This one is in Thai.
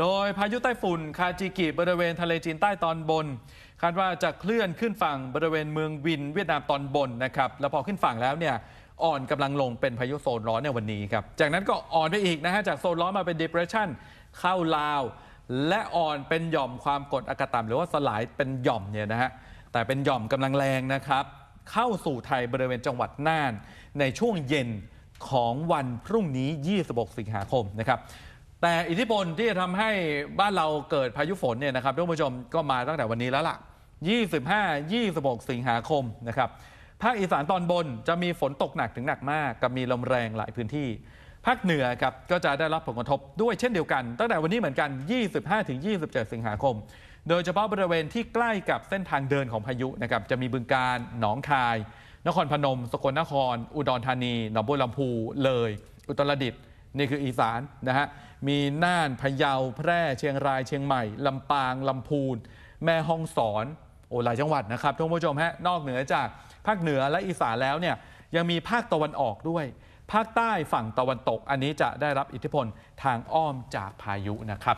โดยพายุไต้ฝุ่นคาจิกิบริเวณทะเลจีนใต้ตอนบน คาดว่าจะเคลื่อนขึ้นฝั่งบริเวณเมืองวินเวียดนามตอนบนนะครับแล้วพอขึ้นฝั่งแล้วเนี่ยอ่อนกำลังลงเป็นพายุโซนร้อนในวันนี้ครับ จากนั้นก็อ่อนไปอีกนะฮะจากโซนร้อนมาเป็น depression เข้าลาว และอ่อนเป็นหย่อมความกดอากาศต่ำหรือว่าสลายเป็นหย่อมเนี่ยนะฮะแต่เป็นหย่อมกำลังแรงนะครับ เข้าสู่ไทยบริเวณจังหวัดน่าน ในช่วงเย็นของวันพรุ่งนี้ 26 สิงหาคมนะครับ แต่อิทธิพลที่จะทำให้บ้านเราเกิดพายุฝนเนี่ยนะครับท่านผู้ชมก็มาตั้งแต่วันนี้แล้วล่ะ 25 26 สิงหาคมนะครับภาคอีสานตอนบนจะมีฝนตกหนักถึงหนักมาก กับมีลมแรงหลายพื้นที่ ภาคเหนือครับก็จะได้รับผลกระทบด้วยเช่นเดียวกัน ตั้งแต่วันนี้เหมือนกัน 25-27 สิงหาคม โดยเฉพาะบริเวณที่ใกล้กับเส้นทางเดินของพายุนะครับจะมีบึงการหนองคาย นครพนม สกลนคร อุดรธานี หนองบัวลำพูเลย อุตรดิตถ์นี่คืออีสานนะฮะ มีน่านพะเยาแพร่เชียงรายเชียงใหม่ลำปางลำพูน แม่ฮ่องสอนโอ้หลายจังหวัดนะครับท่านผู้ชมฮะนอกเหนือจากภาคเหนือและอีสานแล้วเนี่ยยังมีภาคตะวันออกด้วย ภาคใต้ฝั่งตะวันตก อันนี้จะได้รับอิทธิพลทางอ้อมจากพายุนะครับ